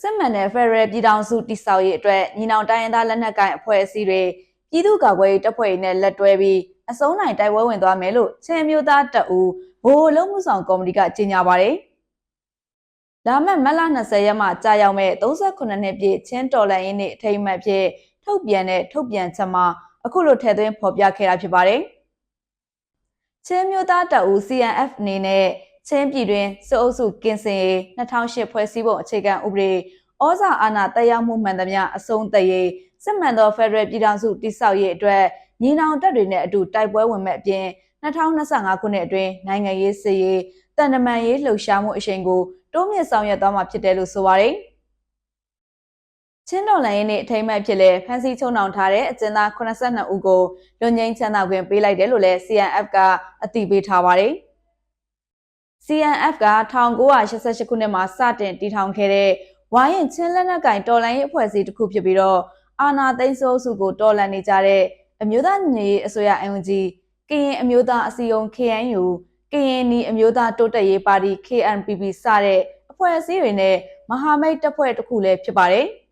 စစ်မှန်တဲ့ Federal ပြည်ထောင်စုတည်ဆောက်ရေးအတွက်ညီနောင်တိုင်းရင်းသားလက်နက်ကိုင်အဖွဲ့အစည်းတွေပြည်သူ့ကာကွယ်ရေးတပ်ဖွဲ့တွေနဲ့လက်တွဲပြီးအစုံနိုင်တိုက်ပွဲဝင်သွားမယ်လို့ချင်းမျိုးသားတပ်ဦးဘိုးလုံးမှုဆောင်ကော်မတီကကြေညာပါတယ်။လာမယ့်မတ်လ20ရက်မှကြာရောက်မဲ့38နှစ်ပြည့်ချင်းတော်လန်ရေးနေ့အထိမ်းအမှတ်ဖြစ်ထုတ်ပြန်တဲ့ထုတ်ပြန်ချက်မှာအခုလိုထည့်သွင်းဖော်ပြခဲ့တာဖြစ်ပါတယ်။ချင်းမျိုးသားတပ်ဦး CNF အနေနဲ့ ချင်းပြည်တွင်စစ်အုပ်စုကင်းစင်ရေး2008ဖွဲ့စည်းပုံအခြေခံဥပဒေဩဇာအာဏာတက်ရောက်မှုမှန်သမျှအဆုံးသတ်ရေးစစ်မှန်သောဖက်ဒရယ်ပြည်ထောင်စုတည်ဆောက်ရေးအတွက်ညီနောင်တပ်တွေနဲ့အတူတိုက်ပွဲဝင်မဲ့အပြင်2025ခုနှစ်အတွင်းနိုင်ငံရေးစစ်ရေးတန်တမန်ရေးလှုပ်ရှားမှုအရှိန်ကိုတိုးမြင့်ဆောင်ရွက်သွားမှာဖြစ်တယ်လို့ဆိုပါတယ်။ချင်းတော်လိုင်းရဲ့နေ့အထိမ်းအမှတ်ဖြစ်လဲဖန်စီချုံနှောင်ထားတဲ့အကျဉ်းသား82ဦးကိုလွန်ငင်းချမ်းသာခွင့်ပေးလိုက်တယ်လို့လည်း CNF ကအတည်ပြုထားပါတယ်။ CNF က1988ခုနှစ်မှာစတင်တည်ထောင်ခဲ့တဲ့ဝိုင်းရင်ချင်းလက်နက်ကင်တော်လှန်ရေးအဖွဲ့အစည်းတစ်ခုဖြစ်ပြီးတော့အာနာသိန်းစိုးစုကိုတော်လှန်နေကြတဲ့အမျိုးသားညီညွတ်ရေးအစိုးရ NUG ကရင်အမျိုးသားအစည်းအရုံး KNU ကရင်နီအမျိုးသားတိုးတက်ရေးပါတီ KNPP စတဲ့အဖွဲ့အစည်းတွေနဲ့မဟာမိတ်တပ်ဖွဲ့တစ်ခုလည်းဖြစ်ပါတယ်။